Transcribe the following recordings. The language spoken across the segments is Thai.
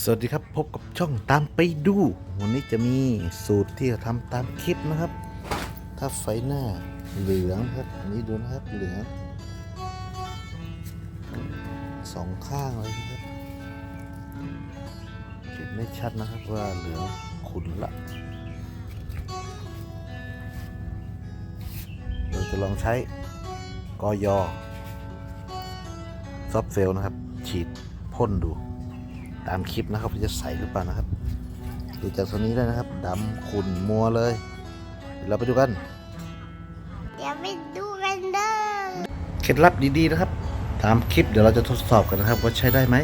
สวัสดีครับพบกับช่องตามไปดู วันนี้จะมีสูตรที่จะทำตามคลิปนะครับ ถ้าไฟหน้าเหลืองครับอันนี้ดูนะครับเหลืองสองข้างเลยนะครับเห็นไม่ชัดนะครับว่าเหลืองขุนละ เราจะลองใช้กอยอซอฟเฟลนะครับ ฉีดพ่นดู ตามคลิปนะครับว่าจะใส่หรือเปล่านะครับดูจากตัวนี้ได้นะครับดำขุ่นมัวเลยเดี๋ยวเราไปดูกัน เดี๋ยวไปดูกันเด้อเคล็ดลับดีๆนะครับ ตามคลิปเดี๋ยวเราจะทดสอบกันนะครับ ว่าใช้ได้ไหม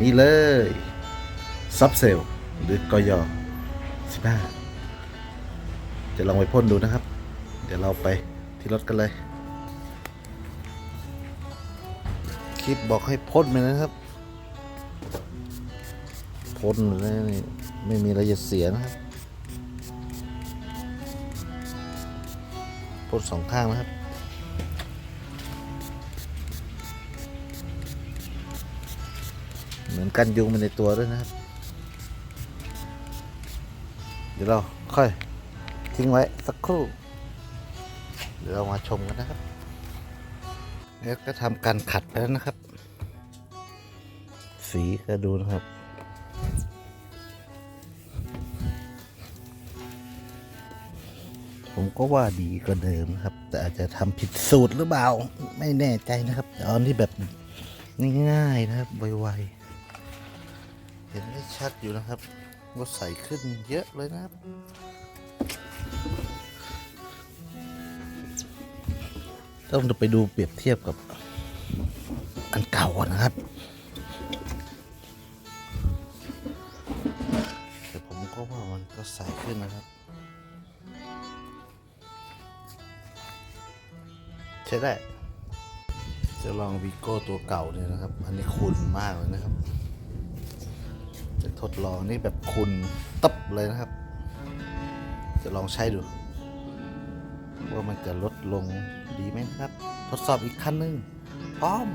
นี่เลยซับเซลหรือกอยอ15 จะลองไปพ่นดูนะครับ เดี๋ยวเราไปที่รถกันเลย คลิปบอกให้พ่นไปนะครับ พ่นเลยไม่มีอะไรจะเสียนะครับพ่นสองข้างนะครับเหมือนกันยุงมันในตัวด้วยนะครับ เดี๋ยวเราค่อยทิ้งไว้สักครู่ เดี๋ยวเรามาชมกันนะครับแล้วก็ทำการขัดไปแล้วนะครับ สีก็ดูนะครับ ผมก็ว่าดีกว่าเดิมครับ แต่อาจจะทำผิดสูตรหรือเปล่า ไม่แน่ใจนะครับตอาที่แบบง่ายๆนะครับไวๆเห็นได้ชัดอยู่นะครับว่าใสขึ้นเยอะเลยนะครับต้องไปดูเปรียบเทียบกับอันเก่าก่อนนะครับแต่ผมก็ว่ามันก็ใสขึ้นนะครับ ใช่ได้ จะลองวีโก้ตัวเก่าเนี่ยนะครับ อันนี้คุณมากเลยนะครับ จะทดลองนี่แบบคุณตับเลยนะครับ จะลองใช้ดู ว่ามันจะลดลงดีไหมครับ ทดสอบอีกคันหนึ่งพร้อม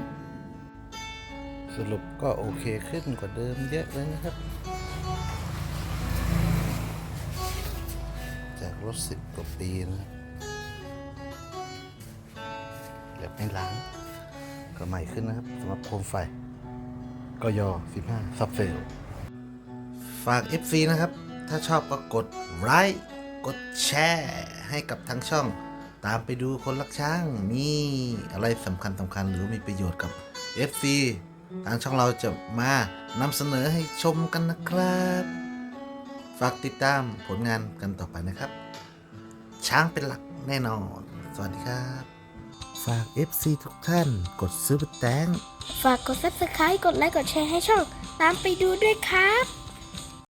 สรุปก็โอเคขึ้นกว่าเดิมเยอะเลยนะครับจากรถสิบกว่าปีนะครับ แบบไม่ล้าง ก็ใหม่ขึ้นนะครับสำหรับโคมไฟก็ยอ15ซับเฟลฝาก FC นะครับ ถ้าชอบก็กดไลค์กดแชร์ให้กับทางช่อง ตามไปดูคนรักช้างมีอะไรสำคัญสำคัญหรือมีประโยชน์กับ FC ทางช่องเราจะมานำเสนอให้ชมกันนะครับ ฝากติดตามผลงานกันต่อไปนะครับ ช้างเป็นหลักแน่นอน สวัสดีครับาก FC ทุกท่านกดซื้อแตงฝากกด subscribe กดไลค์กดแชร์ให้ช่อง ตามไปดูด้วยครับ